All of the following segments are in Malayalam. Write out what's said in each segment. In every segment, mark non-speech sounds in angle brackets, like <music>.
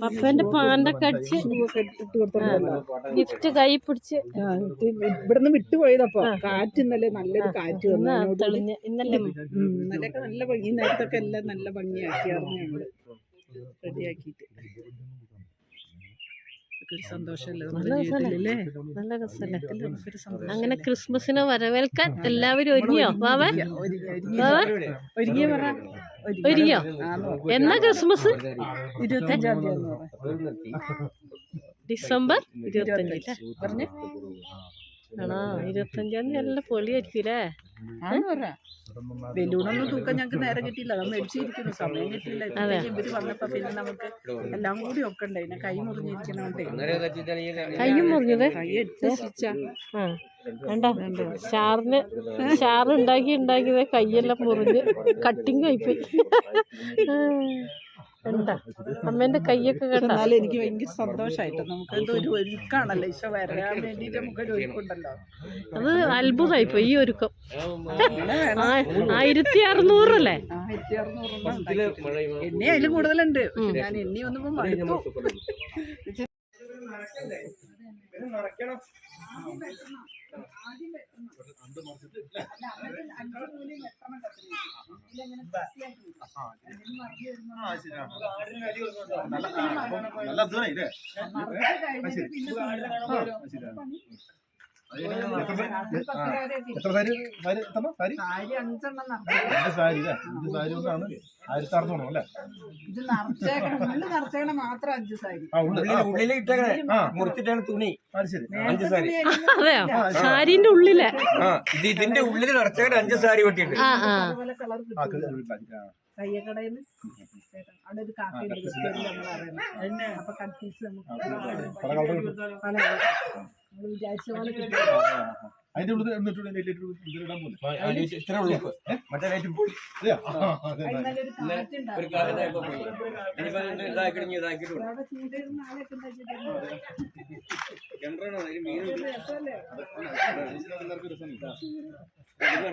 പപ്പന്റെ പാണ്ടൊക്കെ അടിച്ച് ഗിഫ്റ്റ് കൈ പിടിച്ച്. ഇവിടുന്ന് വിട്ടുപോയതപ്പോ കാറ്റ് ഇന്നലെ നല്ലൊരു കാറ്റ് വന്നു. തെളിഞ്ഞ് ഇന്നലെ ഇന്നലെയൊക്കെ നല്ല ഭംഗി. നേരത്തൊക്കെ എല്ലാം നല്ല ഭംഗിയാക്കിയായിരുന്നു ഞങ്ങൾ റെഡിയാക്കിട്ട് അങ്ങനെ ക്രിസ്മസിനെ വരവേൽക്കാൻ എല്ലാവരും ഒരുങ്ങിയോ? ബാബ വാവേ? ഒരുങ്ങിയ? പറ ഒരുങ്ങിയോ എന്നാ ക്രിസ്മസ്? ഇരുപത്തഞ്ചാം തീയതി ഡിസംബർ ഇരുപത്തഞ്ചില്ലേ പറഞ്ഞു. ആണോ? ഇരുപത്തഞ്ചാം തീയതി നല്ല പൊളിയായിരിക്കും അല്ലേ? ബലൂണൊന്നും തൂക്കാൻ ഞങ്ങൾക്ക് നേരം കിട്ടിയില്ല. അത് മേടിച്ചിരിക്കുന്നു. സമയം കിട്ടിയില്ല. ഇവർ വന്നപ്പോ പിന്നെ നമുക്ക് എല്ലാം കൂടി ഒക്കെ ഉണ്ട് പിന്നെ കൈ മുറിഞ്ഞിരിക്കണോണ്ടേ കൈ മുറിഞ്ഞത്? കൈ വേണ്ട ഷാറിന് ഷാർ ഉണ്ടാക്കി ഉണ്ടാക്കിയത് കൈയെല്ലാം മുറിഞ്ഞ് കട്ടിങ് ആയിപ്പോയി. അമ്മേന്റെ കൈയൊക്കെ കണ്ടാൽ എനിക്ക് ഭയങ്കര സന്തോഷമായിട്ട് നമുക്ക് എന്തോ ഒരു ഒരുക്കാണല്ലോ ഈശോ വരാൻ വേണ്ടിട്ട് നമുക്കൊരു ഒരുക്കുണ്ടല്ലോ. അത് അത്ഭുതമായിപ്പോയി ഈ ഒരുക്കം. ആയിരത്തി അറുന്നൂറല്ലേ ആയിരത്തി അറുന്നൂറ് എന്നെ അതിലും കൂടുതലുണ്ട്. ഞാൻ എന്നെ ഒന്നും മടുത്തു. നല്ല അധ്വാനം ഇല്ലേ എത്ര സാരി സാരി എത്ര സാരി സാരി അഞ്ചെണ്ണം സാരി രണ്ട് സാരി കൊണ്ടാണ് ആയിരത്തി അറുന്നൂറ് അല്ലേ ഇത് നിറച്ചേക്കണം ഉള്ളു നിറച്ചേക്കണം മാത്രം അഞ്ച് സാരി ആ ഉണ്ട് ഉള്ളിൽ ഉള്ളിൽ ഇട്ടേക്കണേ ആ മുറിച്ചിട്ടാണ് തുണി അത് ശരി അഞ്ച് സാരി അതെയോ സാരിന്റെ ഉള്ളിലെ ആ ഇത് ഇതിന്റെ നിറച്ചേക്കണ അഞ്ച് സാരി കൊട്ടിട്ട് ആ ആ അതുപോലെ കളർ ആ കിട്ടും തയ്യക്കടയിൽ അവിടെ ഒരു കാപ്പി നമ്മൾ അപ്പൊ കൺഫ്യൂസ് പല കളർ കിട്ടും പല നമ്മൾ വിചാരിച്ച പോലെ കിട്ടും അതിന്റെ ഉള്ളിൽ എന്നിട്ട് ഇതിലിടാൻ പോലെ ഇത്ര ഉള്ളിപ്പ് മറ്റേ ലൈറ്റ് പോയി അതെയോ? ആ. ഇന്നലെ ഒരു ഒരു കാലത്തായപ്പോ പോയി ഇനിയിപ്പോ ഇതാക്കിട്ടു. കിണറാണോ അതിന്.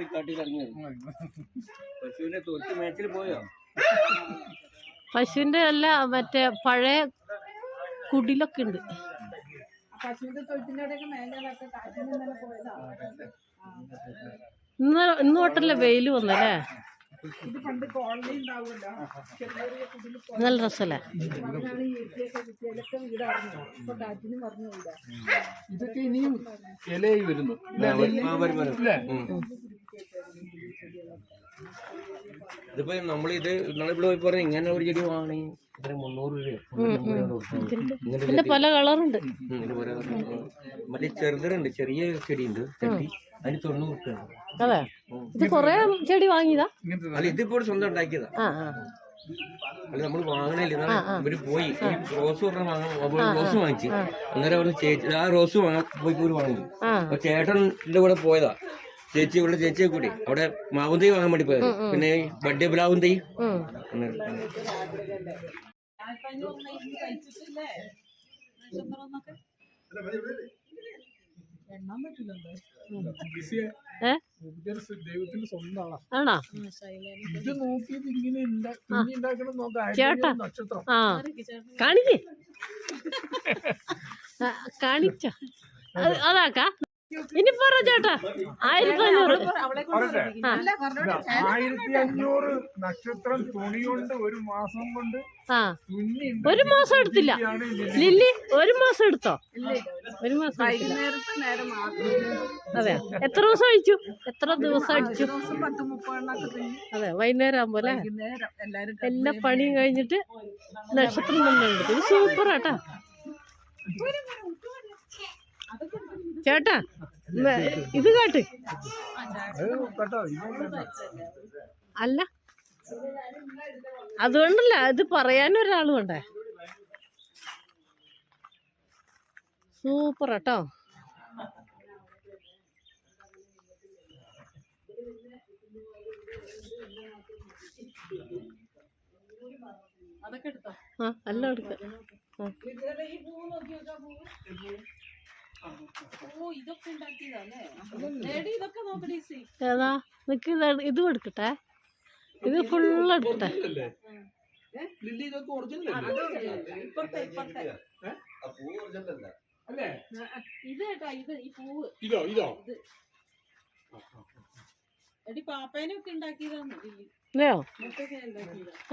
കാട്ടിൽ പശുവിനെ മേച്ചിൽ പശുവിന്റെ അല്ല മറ്റേ പഴയ കുടിലൊക്കെ ഉണ്ട് പശുവിന്റെ തൊഴുത്തിന്റെ അവിടെയൊക്കെ മേലെ കാറ്റിൽ ഇന്നലെ പോയതാ ഇന്ന് ഇന്ന് തൊട്ടല്ലേ വെയിൽ വന്നല്ലേ ഇത് പണ്ട് കോളനി ഉണ്ടാവുമല്ലോ. ചെറിയ കുടിൽ നല്ല രസല്ലേ പറഞ്ഞാണ് ഈ ഏറ്റിയൊക്കെ കുട്ടികളൊക്കെ വീടായിരുന്നു. ഇപ്പൊ കാറ്റിന് പറഞ്ഞു വീടാ ഇതൊക്കെ ഇനിയും ഇലയായി വരുന്നു. ഇല്ലേ, ലില്ലി? ഇല്ലേ? ഇതിപ്പോ നമ്മളിത് നമ്മളിവിടെ പോയി പറഞ്ഞ ഇങ്ങനെ ഒരു ചെടി വാങ്ങണമെങ്കിൽ ഇതിന്റെ പല കളറുണ്ട്. മറ്റേ ചെറുതുണ്ട് ചെറിയ ചെടിയുണ്ട്. ചട്ടി അതിന് തൊണ്ണൂറ് രൂപ അതെ. ഇത് കൊറേ ചെടി വാങ്ങിയതാ? ഇങ്ങനത്തെ അല്ല ഇതിപ്പോ സ്വന്തം ഉണ്ടാക്കിയതാ അല്ല നമ്മൾ വാങ്ങണില്ല ഇവർ പോയി. ഈ റോസ് വാങ്ങാൻ റോസ് വാങ്ങിച്ചു. അന്നേരം അവിടെ ചേച്ചി ആ റോസ് വാങ്ങാൻ പോയി പോയി വാങ്ങി. അപ്പൊ ചേട്ടന്റെ കൂടെ പോയതാ. ചേച്ചി ഇവിടെ ചേച്ചിയെ കൂടി അവിടെ മാവുന്തൈ വാങ്ങാൻ വേണ്ടി പോയത്. പിന്നെ ഈ ബഡ്ഡേ പ്ലാവും ആണോ? ചേട്ടാ. ആ. കാണിക്കേ. കാണിച്ചോ. അത്. അതാക്കാ. ഇനി പറ ചേട്ടാ. ആയിരത്തി അഞ്ഞൂറ്. ആ ആയിരത്തി അഞ്ഞൂറ് നക്ഷത്രം തുണി കൊണ്ട് ഒരു മാസം കൊണ്ട്. ആ. ഒരു മാസം എടുത്തില്ല. ലില്ലി ഒരു മാസം എടുത്തോ? ഒരു മാസം അതെ എത്ര ദിവസം അടിച്ചു എത്ര ദിവസം അടിച്ചു അതെ വൈകുന്നേരം ആകുമ്പോ അല്ലേ? എല്ലാ പണിയും കഴിഞ്ഞിട്ട് നക്ഷത്രം തന്നെ എടുത്തു ഇത് സൂപ്പർ ആട്ടാ ചേട്ടാ ഇത് കാട്ട്. അല്ല അതുകൊണ്ടല്ല ഇത് പറയാനൊരാളും ഉണ്ടേ സൂപ്പർ കേട്ടോ ആ എല്ലാം എടുക്കാം. ആ. ഏതാ? നിക്ക് ഇത് ഇതും എടുക്കട്ടെ. ഇത് ഫുള്ള് എടുക്കട്ടെ. കേട്ടോ ഇത് ഈ പൂവ്. ഇതോ ഇതോ? അതെയോ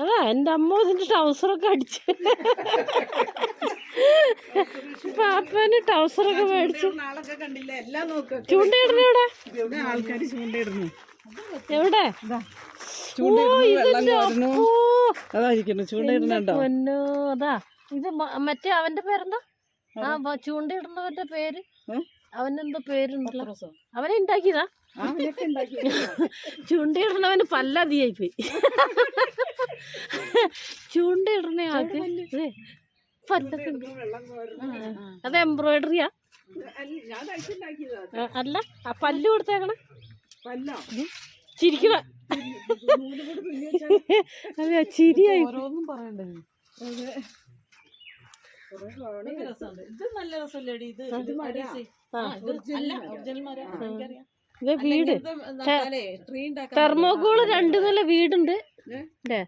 അതാ എന്റെ അമ്മ ഇതിന്റെ ട്രൗസറൊക്കെ അടിച്ച്. പാപ്പന് ട്രൗസറൊക്കെ മേടിച്ചു. ചൂണ്ടയിടുന്നു കണ്ടില്ല? എല്ലാം നോക്ക്. ചൂണ്ടയിടുന്ന എവിടെ? ഇവിടെ ആൾക്കാർ ചൂണ്ടയിടുന്നു? എവിടെ? പൊന്നോ അതാ. ഇത് മറ്റേ അവന്റെ പേരെന്താ? ആ ചൂണ്ടയിടുന്നവന്റെ പേര്? അവനെന്തോ പേരുണ്ടല്ലോ. അവനെ ഉണ്ടാക്കിയതാ? ചൂണ്ടയിടുന്നവന് പല്ലതിയായി പോയി ചൂണ്ടയിടുന്ന ആൾക്ക്. പല്ലൊക്കെ അത്. എംബ്രോയിഡറിയാ. അല്ല, ആ, പല്ല് കൊടുത്തേക്കണ. പല്ലോ. ചിരിക്കണ. അതെ ചിരിയായി. ഓരോന്നും പറയണ്ടേ ഇത് നല്ല രസമല്ലേടി? ഇത് ഒറിജിനൽ മരം എനിക്കറിയാം. ഇത് വീട്. തെർമോക്കോൾ രണ്ട് നില വീടുണ്ട്? അല്ലേ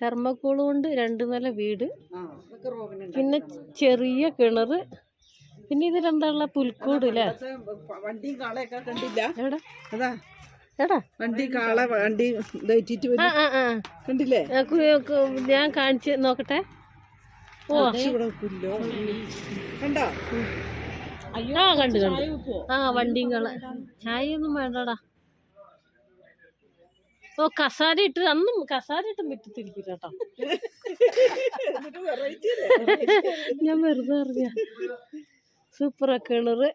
തെർമോക്കോൾ കൊണ്ട് രണ്ട് നില വീട്. പിന്നെ ചെറിയ കിണറ്. പിന്നെ ഇത് ഇതിലെന്താ പുൽക്കൂട് അല്ലേ വണ്ടിയും കാളയൊക്കെ കണ്ടില്ല. എവിടെ? അതാ. വണ്ടി കാള വണ്ടി കണ്ടില്ലേ? ഞാൻ കാണിച്ച് നോക്കട്ടെ? ഓ. കണ്ടോ? ആ കണ്ടു കണ്ടു. ആ വണ്ടിയും കള ചായ ഒന്നും വേണ്ടടാ. ഓ കസാര ഇട്ട് അന്നും കസാര ഇട്ട് മുറ്റത്തിരിക്കും കേട്ടോ ഞാൻ വെറുതെ അറിഞ്ഞ സൂപ്പറാ കിണറ്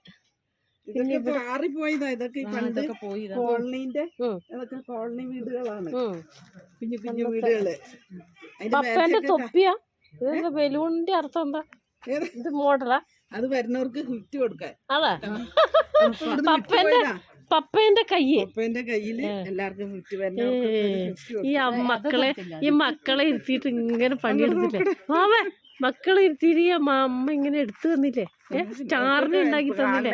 മാറിപ്പോയതാ ഇതൊക്കെ ഈ പണ്ട് കോളനീന്റെ ഉം. അതൊക്കെ കോളനി വീടുകളാണ്. കുഞ്ഞു കുഞ്ഞു വീടുകൾ. പപ്പേന്റെ തൊപ്പിയാ. ബലൂണിന്റെ അർത്ഥം എന്താ? ഇത് മോഡലാ. അത് വരുന്നവർക്ക് ഗിഫ്റ്റ് കൊടുക്കാൻ. അതാ. <laughs> പപ്പേന്റെ കയ്യിൽ പപ്പേന്റെ കയ്യ്. പപ്പേന്റെ കയ്യിൽ എല്ലാവർക്കും ഗിഫ്റ്റ് ഗിഫ്റ്റ് ഈ മക്കളെ ഈ മക്കളെ ഇരുത്തിയിട്ട് ഇങ്ങനെ പണിയെടുത്തില്ലേ? മാമേ മക്കളെ ഇരുത്തിയിട്ട് ഈ അമ്മ ഇങ്ങനെ എടുത്തു തന്നില്ലേ? സ്റ്റാറിന് ഉണ്ടാക്കി തന്നില്ലേ?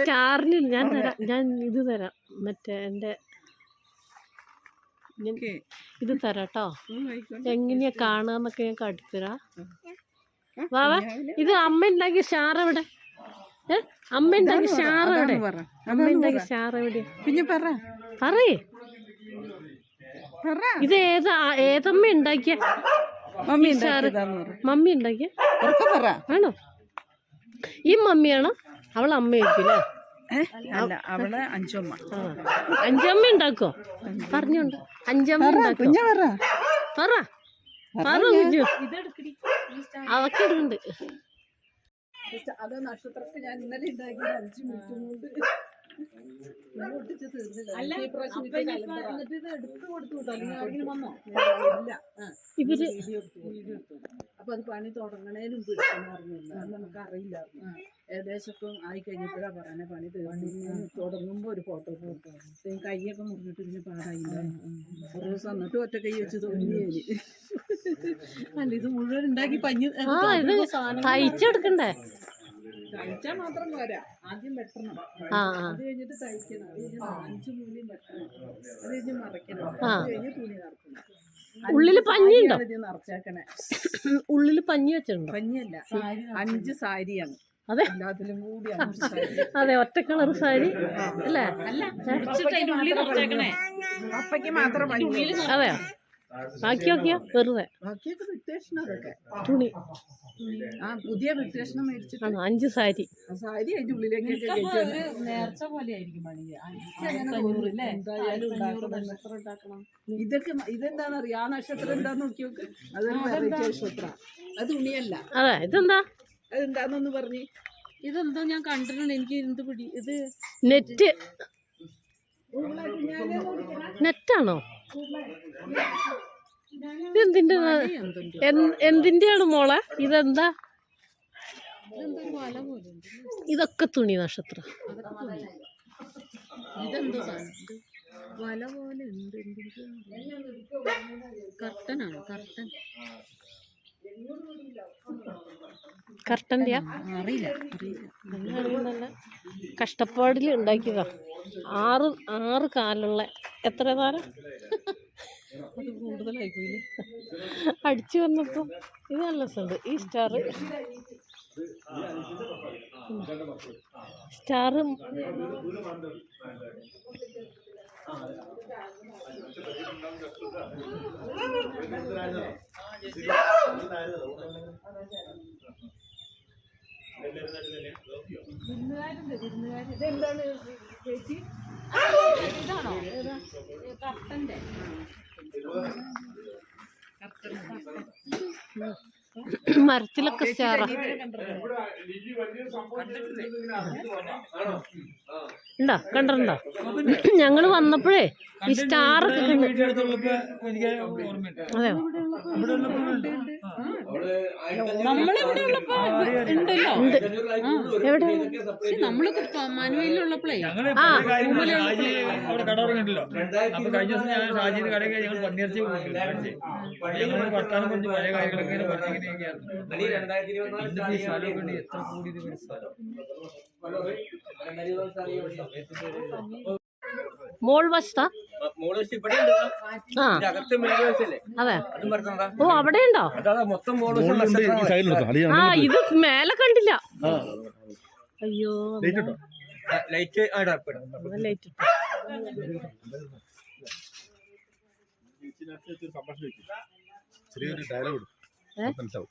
സ്റ്റാറിന് ഞാൻ തരാം. ഞാൻ ഇത് തരാം. മറ്റേ എന്റെ. ഇത് തരാട്ടോ. എങ്ങനെയാ കാണാന്നൊക്കെ ഞാൻ കാട്ടിത്തരാ. വാവ ഇത് അമ്മ ഉണ്ടാക്കിയ എവിടെ? ഏ? അമ്മ ഉണ്ടാക്കിയ ഷാർ എവിടെ? അമ്മ ഉണ്ടാക്കിയ ഷാറവിടെ എവിടെയാ പിന്നെ പറ. പറയേ. പറ. ഇത് ഏതാ ഏതമ്മ ഉണ്ടാക്കിയ മമ്മി മമ്മി ഉണ്ടാക്കിയ? ആണോ? ഈ മമ്മിയാണോ? അവൾ അമ്മയായിരിക്കില്ലേ അവളെ അഞ്ചമ്മ. ഉണ്ടാക്കോ പറഞ്ഞോണ്ട്. അഞ്ചമ്മ ഉണ്ടാക്കോ പറ. അത് നക്ഷത്രത്തിൽ ഞാൻ ഇന്നലെ അഞ്ച് മിനിറ്റ് കൊണ്ട്. ഇവർ അപ്പൊ അത് പണി തുടങ്ങണേന് പറഞ്ഞില്ല നമുക്ക് അറിയില്ലായിരുന്നു ഏകദേശം ഇപ്പം ആയി കഴിഞ്ഞപ്പോഴാ പറഞ്ഞ പണി തീർന്നു തുടങ്ങുമ്പോ ഒരു ഫോട്ടോ ഫോട്ടോ കൈയൊക്കെ മുറിഞ്ഞിട്ട് പിന്നെ പാടായില്ല? ഒരു ദിവസം എന്നിട്ട് ഒറ്റ കൈ വെച്ച് തോന്നി അല്ല ഇത് മുഴുവൻ ഉണ്ടാക്കി പഞ്ഞ് ആ ഇത് തയ്ച്ചെടുക്കണ്ടേ? കഴിച്ചാൽ മാത്രം പോരാ. ആദ്യം വെട്ടണം. ആ ആ. അത് കഴിഞ്ഞിട്ട് തയ്ക്കണം. അത് കഴിഞ്ഞ് അഞ്ച് മൂലയും വെട്ടണം. അത് കഴിഞ്ഞ് മറയ്ക്കണം. ആ. അത് കഴിഞ്ഞ് തുണി നിറക്കണം. ഉള്ളിൽ പഞ്ഞിണ്ടോ നിറച്ചേക്കണേ. ഉള്ളിൽ പഞ്ഞി വെച്ചിട്ടുണ്ടോ? പഞ്ഞിയല്ല. അഞ്ച് സാരിയാണ്. അതെ. അതെ ഒറ്റ കളർ സാരി അല്ലേ? അപ്പയ്ക്ക് മാത്രം അതെയോ? ബാക്കി നോക്കിയോ വെറുതെ. ബാക്കിയൊക്കെ വിട്ടേഷൻ അതൊക്കെ തുണി. ആ പുതിയ വിട്ടേഷണം മേടിച്ചിട്ടാണ് അഞ്ച് സാരി. സാരി അതിന്റെ ഉള്ളിലേക്ക് നേർച്ച പോലെ ആയിരിക്കും. ഇതൊക്കെ ഇതെന്താണ് അറിയാ? ആ നക്ഷത്രം എന്താന്ന് നോക്കി നോക്ക്. അതൊരു വെറൈറ്റി നക്ഷത്രം. അത് തുണിയല്ല. അതെ ഇതെന്താ? അതെന്താന്നൊന്ന് പറഞ്ഞു. ഇതെന്തോ ഞാൻ കണ്ടിട്ടുണ്ട്. എനിക്ക് എന്ത് പിടി ഇത് നെറ്റ്. നെറ്റാണോ? ഇതെന്തിന്റെ എന്ത്- എന്തിന്റെയാണ് മോളെ? ഇതെന്താ? ഇതൊക്കെ തുണി നക്ഷത്ര. വല പോലെ കർട്ടനാണ് കർട്ടൻ. കർട്ടന്റെയാ? അറിയില്ല കഷ്ടപ്പാടിൽ ഉണ്ടാക്കിയതാ. ആറ് ആറ് കാലുള്ള എത്ര കാലം അത് കൂടുതലായി പോയില്ലേ അടിച്ചു വന്നപ്പോ ഇത് നല്ല രസമുണ്ട്. ഈ സ്റ്റാർ സ്റ്റാർ ഇതെന്താണ് ചേച്ചി? ഇതാണോ? കർട്ടന്റെ മരത്തിലൊക്കെ സ്റ്റാറാ ഉണ്ടോ? കണ്ടിട്ടുണ്ടോ? ഞങ്ങൾ വന്നപ്പോഴേ ഈ സ്റ്റാർ അതെയോ? നമ്മളിവിടെ ഉള്ളപ്പോ ഉണ്ടല്ലോ എവിടെ പക്ഷെ നമ്മളൊക്കെ മനുവയിലുള്ളപ്പോഴേ ആ ഷാജി അവിടെ കട തുടങ്ങിയിട്ടല്ലോ അപ്പൊ കഴിഞ്ഞ ദിവസം ഞാൻ ഷാജിന്റെ കടയിൽ ഞങ്ങൾ പന്നിയിറച്ചി മേടിച്ചു ഞങ്ങൾ വർത്താനം പറഞ്ഞ് പഴയ കാര്യങ്ങളൊക്കെ ഇങ്ങനെ പറഞ്ഞിങ്ങനെയൊക്കെയായിരുന്നു ഇന്നിപ്പോ ഈ സ്ഥലമൊക്കെ ഉണ്ട് എത്ര കൂടി ഇത് ഒരു സ്ഥലം മോൾ വശത്താ അതെ. ഓ അവിടെ ഉണ്ടോ. ആ ഇത് മേലെ കണ്ടില്ല. അയ്യോ ലൈറ്റ്. ലൈറ്റ് ചെറിയൊരു ഡയലോഗ്? മനസ്സിലാവും.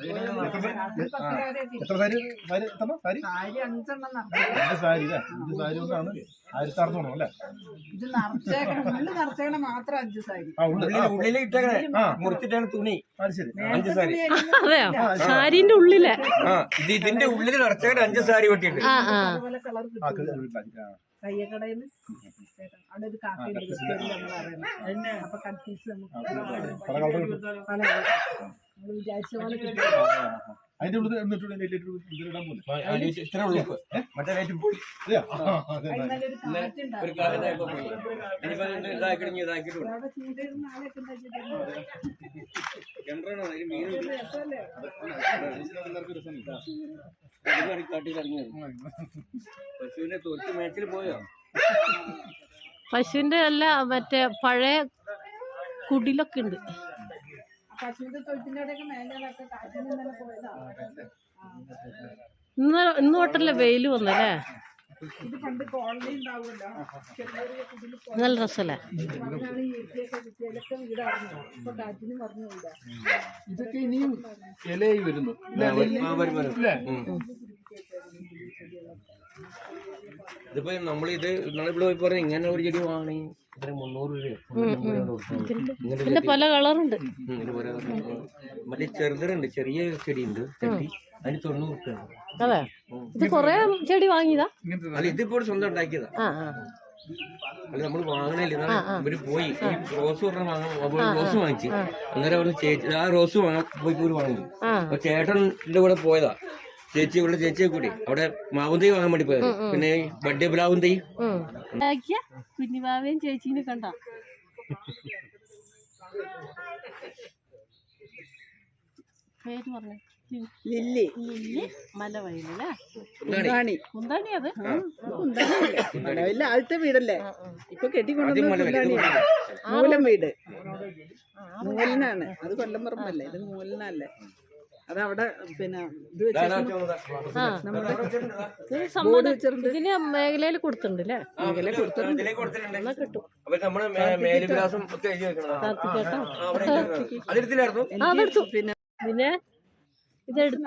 എത്ര സാരി? സാരി എത്ര സാരി? അഞ്ച് സാരി അല്ലേ? അഞ്ച് സാരി കൊണ്ടാണ് ആയിരത്തി അറുന്നൂറ് അല്ലേ? ഇത് നിറച്ചേക്കണം. ഉള്ളു നിറച്ചേക്കണം മാത്രം അഞ്ച് സാരി. ആ ഉള്ളിൽ ഇട്ടേക്കണേ. മുറിച്ചിട്ടാണ് തുണി. അത് ശരി. അഞ്ച് സാരി. അതെയോ? സാരിന്റെ ഉള്ളിൽ. ആ ഇത് ഇതിന്റെ ഉള്ളിൽ നിറച്ചേക്കണ അഞ്ച് സാരി വെട്ടിയിട്ട് ആ കളർ അവിടെ ഒരു നമ്മൾ അറിയണം അപ്പൊ കൺഫ്യൂസ് നമുക്ക് പല നമ്മൾ വിചാരിച്ച പോലെ കിട്ടും. അതിന്റെ ഇറങ്ങിയത്. പശുവിനെ തോറ്റ് മേച്ചിൽ പോയോ? <laughs> പശുവിന്റെ അല്ല മറ്റേ പഴയ കുടിലൊക്കെ ഉണ്ട് ഇന്ന് ഇന്ന് തൊട്ടല്ലേ വെയിൽ വന്നല്ലേ? നല്ല രസല്ലേ? ഇതൊക്കെ ഇനിയും ഇലയായി വരുന്നു. ഇതിപ്പോ നമ്മളിത് നമ്മളിവിടെ പോയി പറഞ്ഞ ഇങ്ങനെ ഒരു ചെടി വാങ്ങി ഇത്ര മുന്നൂറ് രൂപ. പല കളറുണ്ട്. മറ്റേ ചെറുതുണ്ട് ചെറിയ ചെടി ഉണ്ട് ചെടി അതിന് തൊണ്ണൂറ് രൂപ. അതെ. ഇത് കൊറേ ചെടി വാങ്ങിയതാ? അല്ല ഇതിപ്പോ സ്വന്തം ഉണ്ടാക്കിയതാ അല്ല നമ്മൾ വാങ്ങണില്ല ഇവർ പോയി. ഈ റോസ് പറഞ്ഞ റോസ് വാങ്ങിച്ചു. അന്നേരം അവിടെ ചേച്ചി ആ റോസ് വാങ്ങാൻ പോയി വാങ്ങി. അപ്പൊ ചേട്ടന്റെ കൂടെ പോയതാ. ചേച്ചി ഇവിടെ ചേച്ചിയെ കൂടി. അവിടെ മാവുന്തൈ വാങ്ങാൻ വേണ്ടി പോയത്. പിന്നെ ബർത്ത്ഡേ ബഡ്ഡേ പ്ലാവും തൈ. കുഞ്ഞിമാവേയും ചേച്ചീനെ കണ്ട? പേര് പറഞ്ഞു? ലില്ലി. ലില്ലി മലവയലല്ലേ എന്താണ് കുന്താണി. അത്? മലവില്ല ആദ്യത്തെ വീടല്ലേ? ഇപ്പൊ ആദ്യം കെട്ടിക്കൊണ്ടു മല വീട്. മൂലനാണ്. അത് കൊല്ലം പറമ്പല്ലേ? ഇത് മൂലനല്ലേ? അതവിടെ പിന്നെ ഇതിന് മേഖലയിൽ കൊടുത്തിട്ടുണ്ട്. അല്ലേ പിന്നെ പിന്നെ ഇതെടുത്ത്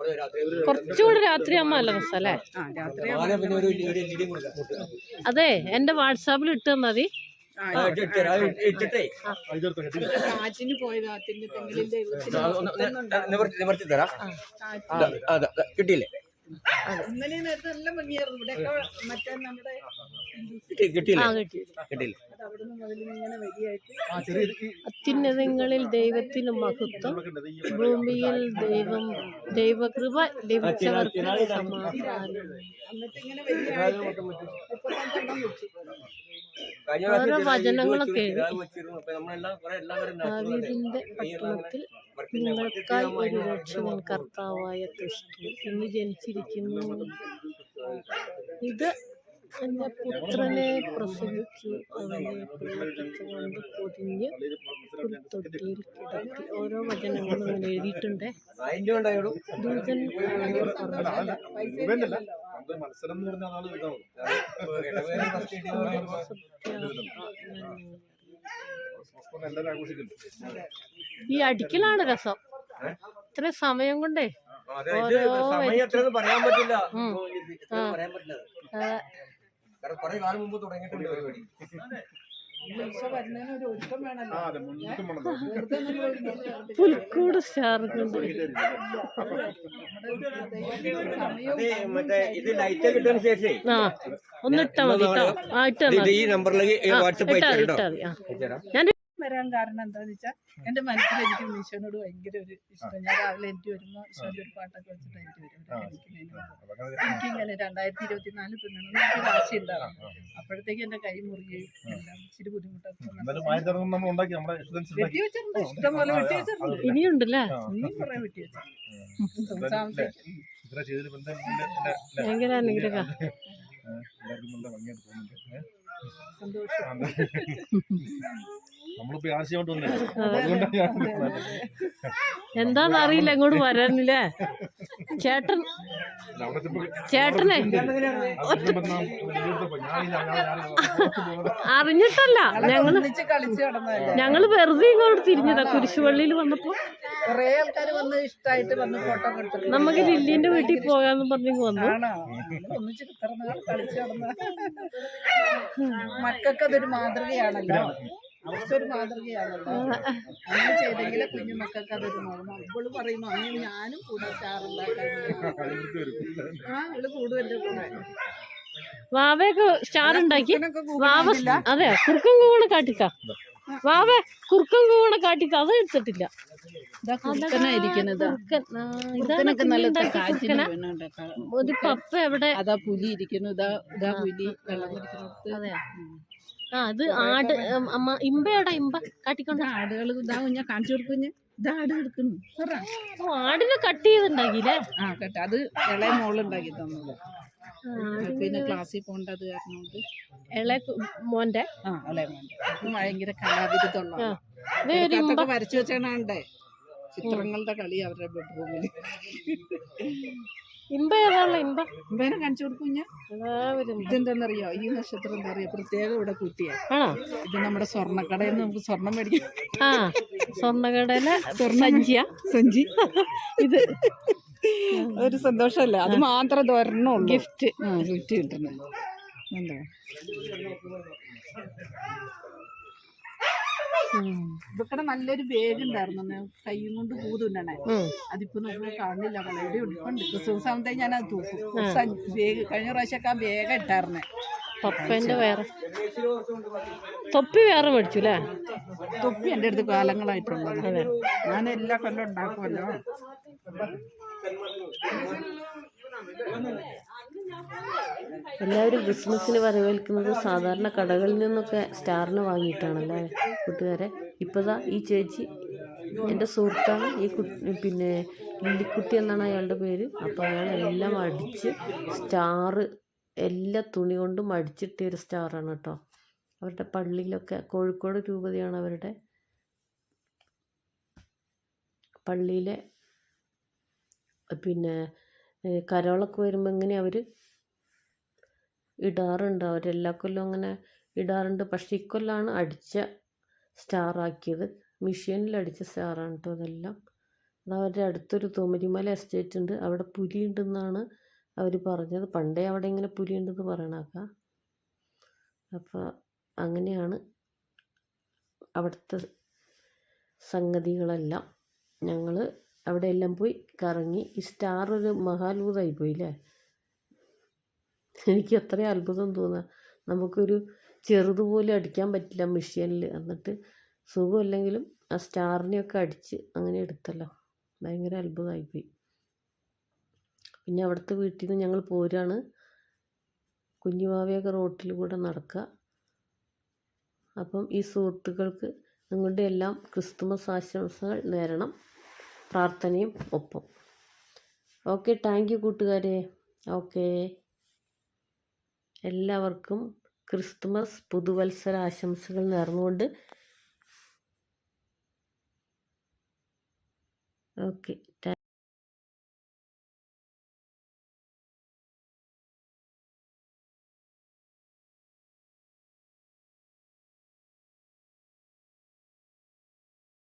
അത് രാത്രി അമ്മ കുറച്ചുകൂടി രാത്രി ആകുമ്പോ നല്ല രസല്ലേ? ആ രാത്രി പിന്നെ ഒരു ഒരു എൽ ഇ അതെ എന്റെ വാട്സാപ്പിൽ ഇട്ടു തന്നാ മതി. ഇട്ടിട്ടേ. കാറ്റിന് പോയതാ തെങ്ങ് തെങ്ങിലിന്റെ നിവർത്തി നിവർത്തി തരാം. കിട്ടിയില്ലേ? ഇന്നലെ നേരത്തെ നല്ല ഭംഗിയായിരുന്നു. ഇവിടെയൊക്കെ മറ്റേ നമ്മുടെ അത്യുന്നതങ്ങളിൽ ദൈവത്തിന് മഹത്വം. ഭൂമിയിൽ ദൈവം ദൈവകൃപ ലഭിച്ചവർക്ക് സമാധാനം. ഓരോ വചനങ്ങളൊക്കെ ദാവീദിന്റെ പട്ടണത്തിൽ നിങ്ങൾക്കായി ഒരു രക്ഷകൻ കർത്താവായ ക്രിസ്തു ഇന്ന് ജനിച്ചിരിക്കുന്നു. ഇത് എന്റെ പുത്രനെ പ്രസവിച്ചു അവനെ പിള്ളപ്പിച്ചുകൊണ്ട് പൊതിഞ്ഞ് തൊട്ടിയിൽ കിടത്തി. ഓരോ വചനങ്ങളും ഇങ്ങനെ എഴുതിയിട്ടുണ്ട്. ദൂതൻ അത് മത്സരം എന്ന് പറഞ്ഞ ആൾ ഇതാവും. ആഘോഷിക്കുന്നു. ഈ അടിക്കലാണ് രസം. ഇത്ര സമയം കൊണ്ടേ പറയാൻ പറ്റില്ല. പറയാൻ പറ്റില്ല. കുറെ കാലം മുമ്പ് തുടങ്ങിയിട്ടുണ്ട് പരിപാടി. പുൽക്കൂട് സ്റ്റാർ കൊണ്ട് അത് മറ്റേ ഇത് ലൈറ്റ് കിട്ടിയതിന് ശേഷേ ഒന്ന് ഇട്ടാ മതി കേട്ടോ ആ ഇട്ടാ ഞാൻ വരാൻ കാരണം എന്താന്ന് വെച്ചാൽ എന്റെ മനസ്സിൽ എനിക്ക് ഈശോനോട് ഭയങ്കര ഒരു ഇഷ്ടം. ഞാൻ രാവിലെ എനിക്ക് വരുമ്പോൾ ഈശോന്റെ ഒരു പാട്ടൊക്കെ വെച്ചിട്ട് എനിക്ക് വരും. എനിക്കിങ്ങനെ രണ്ടായിരത്തി ഇരുപത്തിനാല് പിന്നണം എനിക്ക് വാശിയുണ്ടാവും അപ്പോഴത്തേക്ക് എന്റെ കൈ മുറിയും എല്ലാം ഇച്ചിരി ബുദ്ധിമുട്ടൊക്കെ വെട്ടി വെച്ചിട്ടുണ്ട്. ഇഷ്ടം പോലെ വെട്ടി വെച്ചിട്ടുണ്ട്. ഇനിയുണ്ടല്ലേ? ഇനിയും കുറെ വെട്ടി വെച്ചിട്ടുണ്ട്. ഭയങ്കര അനുഗ്രഹ. എല്ലാവർക്കും നല്ല ഭംഗിയായിട്ട്. നമ്മളിപ്പോ ആശയമായിട്ട് വന്നേ. അതുകൊണ്ടാണ് ഞാൻ എന്താന്ന് അറിയില്ല ഇങ്ങോട്ട് വരാനില്ലേ? ചേട്ടൻ ചേട്ടനെ. അറിഞ്ഞിട്ടല്ല. ഞങ്ങൾ ഞങ്ങൾ വെറുതെ ഇങ്ങോട്ട് തിരിഞ്ഞതാ. കുരിശുപള്ളിയിൽ വന്നപ്പോ കുറെ ആൾക്കാർ വന്ന് ഇഷ്ടമായിട്ട് വന്ന് ഫോട്ടോ എടുത്തിട്ടുണ്ട്. നമുക്ക് ലില്ലിന്റെ വീട്ടിൽ പോകാന്ന് പറഞ്ഞു വന്നു. ആണോ? ഒന്നിച്ച് കിടന്ന കളിച്ച് കിടന്ന മക്കൾക്ക് അതൊരു മാതൃകയാണല്ലോ. അവർക്കൊരു മാതൃകയാണല്ലോ. അങ്ങനെ ചെയ്തെങ്കിലേ കുഞ്ഞു മക്കൾക്ക് അതൊരു മാതൃക ഇവൾ പറയുമ്പോ അങ്ങനെ ഞാനും കൂടെ സ്റ്റാറുണ്ടാക്കാൻ. ആ ഇവൾ കൂടും എന്റെ കൂടെ. വാവയൊക്കെ സ്റ്റാർ ഉണ്ടാക്കി? വാവ അതെ കുറുക്കൻ കൂടെ കാട്ടിക്ക. വാവേ കുറുക്കൻ കൂടെ കാട്ടി കഥ എടുത്തിട്ടില്ല. ഒരു പപ്പ എവിടെ അതാ പുലി ഇരിക്കുന്നു. ഇതാ ഇതാ പുലി വെള്ളം കുടിക്കുന്നു അതെ ആ അത് ആട് അമ്മ ഇമ്പയോടാ ഇമ്പ? കാട്ടിക്കൊണ്ട്? ആടുകൾ ഇതാ കുഞ്ഞ കാണിച്ചു കൊടുക്കുഞ്ഞ് ഇതാ ആട് ആടിനെ കട്ട് ചെയ്തുണ്ടാക്കിയില്ലേ? ആ കട്ട്. അത് ഇളയ മോളുണ്ടാക്കി തന്നത്. പിന്നെ ക്ലാസ്സിൽ പോകേണ്ടത് കാരണം ഇളയ മോന്റെ ആ ഇളയ മോന്റെ ഭയങ്കര കലാവിരുദ്ധമുള്ള വരച്ചു വെച്ചാണേ ചിത്രങ്ങളുടെ കളി അവരുടെ ബെഡ്റൂമിൽ ഇമ്പ ഏതാണല്ലോ ഇമ്പ? ഇമ്പേനെ കാണിച്ചു കൊടുക്കും ഇതെന്താണെന്നറിയോ ഈ നക്ഷത്രം എന്താ അറിയോ പ്രത്യേകം ഇവിടെ കുട്ടിയാ ഇത് നമ്മുടെ സ്വർണക്കടയിൽ നിന്ന് നമുക്ക് സ്വർണം മേടിക്കാം. ആ സഞ്ചിയാ സഞ്ചിയ. സഞ്ചി. ഇത് ഒരു സന്തോഷമല്ല. അത് മാത്രം തോരണോ ഗിഫ്റ്റ്. ഗിഫ്റ്റ് കിട്ടുന്നുണ്ട് ഇതൊക്കെ നല്ലൊരു ബാഗ് ഉണ്ടായിരുന്നു. കൈയും കൊണ്ട് പൂതുണ്ടണേ അതിപ്പോ നമ്മൾ കാണില്ല വളരെ ഉണ്ട് ക്രിസ്മസ് ആകുമ്പോഴത്തേക്ക് ഞാൻ അത് തൂക്കും. ബാഗ് കഴിഞ്ഞ പ്രാവശ്യമൊക്കെ വേഗം ബാഗ് ഇട്ടായിരുന്നേ. പപ്പന്റെ വേറെ. തൊപ്പി വേറെ മേടിച്ചു അല്ലേ? തൊപ്പി എന്റെ അടുത്ത് കാലങ്ങളായിട്ടുള്ളത്. ഞാൻ എല്ലാ കൊല്ലം ഉണ്ടാക്കുമല്ലോ എല്ലാവരും ക്രിസ്മസിന് വരവേൽക്കുന്നത് സാധാരണ കടകളിൽ നിന്നൊക്കെ സ്റ്റാറിന് വാങ്ങിയിട്ടാണല്ലേ കൂട്ടുകാരെ? ഇപ്പോഴാ ഈ ചേച്ചി എന്റെ സുഹൃത്താണ് ഈ പിന്നെ ലില്ലിക്കുട്ടി എന്നാണ് അയാളുടെ പേര്. അപ്പോൾ അയാൾ എല്ലാം അടിച്ച് സ്റ്റാറ് എല്ലാ തുണി കൊണ്ടും അടിച്ചിട്ടിയ ഒരു സ്റ്റാറാണ് കേട്ടോ. അവരുടെ പള്ളിയിലൊക്കെ കോഴിക്കോട് രൂപതയാണ് അവരുടെ പള്ളിയിലെ പിന്നെ കരോളൊക്കെ വരുമ്പോൾ ഇങ്ങനെ അവർ ഇടാറുണ്ട്? അവരെല്ലാ കൊല്ലവും അങ്ങനെ ഇടാറുണ്ട്. പക്ഷേ ഇക്കൊല്ലാണ് അടിച്ച സ്റ്റാറാക്കിയത്. മിഷീനിൽ അടിച്ച സ്റ്റാറാണ് കേട്ടോ അതെല്ലാം. അത് അവരുടെ അടുത്തൊരു തോമരിമല എസ്റ്റേറ്റ് ഉണ്ട് അവിടെ പുലി ഉണ്ടെന്നാണ് അവർ പറഞ്ഞത്. പണ്ടേ അവിടെ ഇങ്ങനെ പുലി ഉണ്ടെന്ന് പറയണേക്കാം. അപ്പോൾ അങ്ങനെയാണ് അവിടുത്തെ സംഗതികളെല്ലാം. ഞങ്ങൾ അവിടെ എല്ലാം പോയി കറങ്ങി. ഈ സ്റ്റാർ ഒരു മഹാത്ഭുതമായി പോയില്ലേ? എനിക്ക് അത്രയും അത്ഭുതം തോന്നുക നമുക്കൊരു ചെറുതുപോലെ അടിക്കാൻ പറ്റില്ല മെഷീനിൽ. എന്നിട്ട് സുഖമില്ലെങ്കിലും ആ സ്റ്റാറിനെയൊക്കെ അടിച്ച് അങ്ങനെ എടുത്തല്ലോ. ഭയങ്കര അത്ഭുതമായിപ്പോയി പിന്നെ അവിടുത്തെ വീട്ടിൽ നിന്ന് ഞങ്ങൾ പോരാണ്. കുഞ്ഞുമാവയൊക്കെ റോട്ടിൽ കൂടെ നടക്കുക. അപ്പം ഈ സുഹൃത്തുക്കൾക്ക് നിങ്ങളുടെ എല്ലാം ക്രിസ്തുമസ് ആശംസകൾ നേരണം. പ്രാർത്ഥനയും ഒപ്പം. ഓക്കെ താങ്ക് യു കൂട്ടുകാരെ. ഓക്കെ. എല്ലാവർക്കും ക്രിസ്തുമസ് പുതുവത്സര ആശംസകൾ നേർന്നുകൊണ്ട്. ഓക്കെ